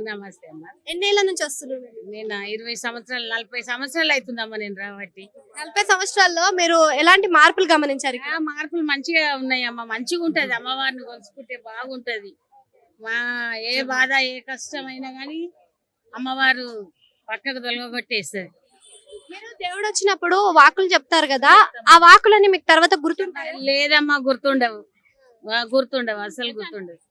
నమస్తే అమ్మ. ఎన్నేళ్ళ నుంచి వస్తున్నారు? నేను? ఇరవై సంవత్సరాలు నలభై సంవత్సరాలు అవుతుందమ్మా నేను రాబట్టి. నలభై సంవత్సరాల్లో మీరు ఎలాంటి మార్పులు గమనించారు? ఆ మార్పులు మంచిగా ఉన్నాయమ్మా. మంచిగా ఉంటది. అమ్మవారిని కొలుసుకుంటే బాగుంటది. మా ఏ బాధ ఏ కష్టమైనా గానీ అమ్మవారు పక్కకు తొలగొట్టేస్తుంది. మీరు దేవుడు వచ్చినప్పుడు వాకులు చెప్తారు కదా ఆ వాకులని మీకు తర్వాత గుర్తుంటాయి? లేదమ్మా గుర్తుండవు. ఆ, గుర్తుండవు. అసలు గుర్తుండవు.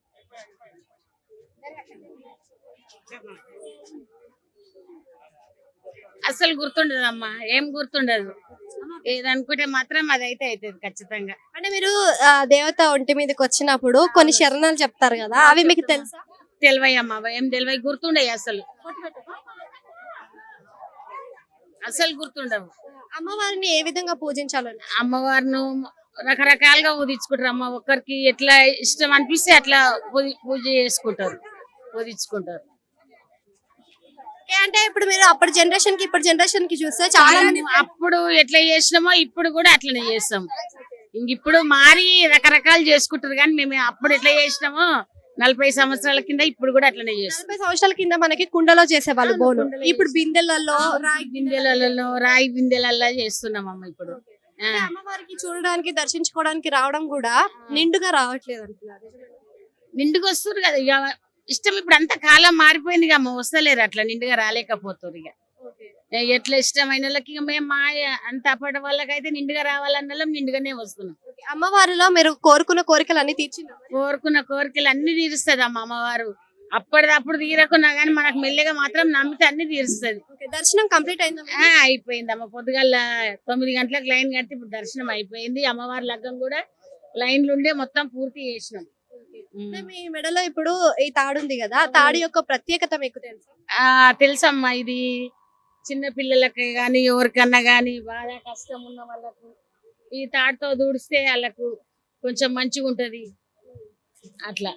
అసలు గుర్తుండదమ్మా ఏం గుర్తుండదు. ఏదనుకుంటే మాత్రం అది అయితే అవుతుంది ఖచ్చితంగా. అంటే మీరు ఆ, దేవత ఒంటి మీదకి వచ్చినప్పుడు కొన్ని శరణాలు చెప్తారు కదా అవి మీకు తెలుసా? తెలివయ్యమ్మా ఏం తెలివై గుర్తుండయి అసలు అసలు గుర్తుండవు. అమ్మవారిని ఏ విధంగా పూజించాలని అమ్మవారిని రకరకాలుగా పూజించుకుంటారు అమ్మ ఒక్కరికి ఎట్లా ఇష్టం అనిపిస్తే అట్లా పూజ- పూజ చేసుకుంటారు. పూజించుకుంటారు ఏ అంటే ఇప్పుడు మీరు అప్పటి జనరేషన్కి ఇప్పుడు జనరేషన్కి చూస్తే చాలా అప్పుడు ఎట్లా చేసినామో ఇప్పుడు కూడా అట్లనే చేస్తాం. ఇంక ఇప్పుడు మారి రకరకాలు చేసుకుంటారు కానీ మేము అప్పుడు ఎట్లా చేసినామో నలభై సంవత్సరాల కింద ఇప్పుడు కూడా అట్లనే చేస్తాం. నలభై సంవత్సరాల కింద మనకి కుండలో చేసేవాళ్ళు బోను. ఇప్పుడు బిందెలలో రాయి బిందెలలో రాయి బిందెలల్లో చేస్తున్నాం అమ్మ ఇప్పుడు అమ్మవారికి చూడడానికి దర్శించుకోవడానికి రావడం కూడా నిండుగా రావట్లేదు అంటున్నారు. నిండుగా వస్తారు కదా ఇక ఇష్టం ఇప్పుడు అంత కాలం మారిపోయింది ఇక అమ్మ వస్తలేరు అట్లా నిండుగా రాలేకపోతారు ఇక ఎట్లా ఇష్టమైన వాళ్ళకి ఇక మేము మా అంత అప్పటి వాళ్ళకైతే నిండుగా రావాలన్న వాళ్ళం నిండుగానే వస్తున్నాం. అమ్మవారిలో మీరు కోరుకున్న కోరికలు అన్ని తీర్చిందా కోరుకున్న కోరికలు అన్ని తీరుస్తుంది అమ్మ అమ్మవారు. అప్పటిదప్పుడు తీరకున్నా కానీ మనకు మెల్లగా మాత్రం నమ్మితే అన్ని తీరుస్తుంది. దర్శనం కంప్లీట్ అయిందా అయిపోయింది అమ్మ. పొద్దుగల తొమ్మిది గంటలకు లైన్ కట్టి ఇప్పుడు దర్శనం అయిపోయింది. అమ్మవారి లగ్గం కూడా లైన్లు ఉండే మొత్తం పూర్తి చేసినాం. అంటే మీ మెడలో ఇప్పుడు ఈ తాడు ఉంది కదా తాడు యొక్క ప్రత్యేకత మీకు తెలుసు? ఆ తెలుసమ్మా ఇది. చిన్న పిల్లలకి గాని ఎవరికన్నా గాని బాగా కష్టం ఉన్న వాళ్ళకు ఈ తాడుతో దూడిస్తే వాళ్ళకు కొంచెం మంచిగా ఉంటది అట్లా.